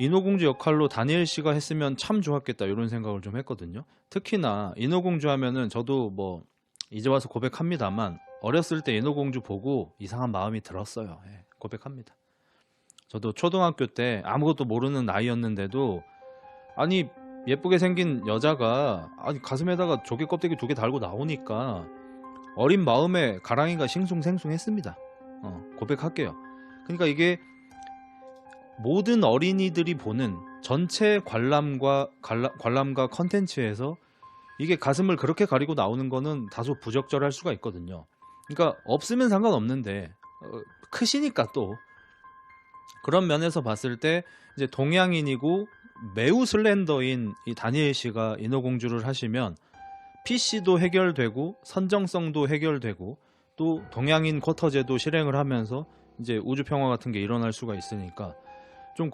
인어공주 역할로 다니엘 씨가 했으면 참 좋았겠다 이런 생각을 좀 했거든요. 특히나 인어공주 하면은 저도 뭐 이제 와서 고백합니다만 어렸을 때 인어공주 보고 이상한 마음이 들었어요. 예, 고백합니다. 저도 초등학교 때 아무것도 모르는 나이였는데도 아니 예쁘게 생긴 여자가 아니 가슴에다가 조개 껍데기 두 개 달고 나오니까 어린 마음에 가랑이가 싱숭생숭했습니다. 어, 고백할게요. 그러니까 이게 모든 어린이들이 보는 전체 관람과 관람, 관람 과 컨텐츠에서 이게 가슴을 그렇게 가리고 나오는 거는 다소 부적절할 수가 있거든요. 그러니까 없으면 상관없는데 어, 크시니까 또 그런 면에서 봤을 때 이제 동양인이고 매우 슬렌더인 이 다니엘 씨가 인어공주를 하시면 PC도 해결되고 선정성도 해결되고 또 동양인 쿼터제도 실행을 하면서 이제 우주 평화 같은 게 일어날 수가 있으니까 좀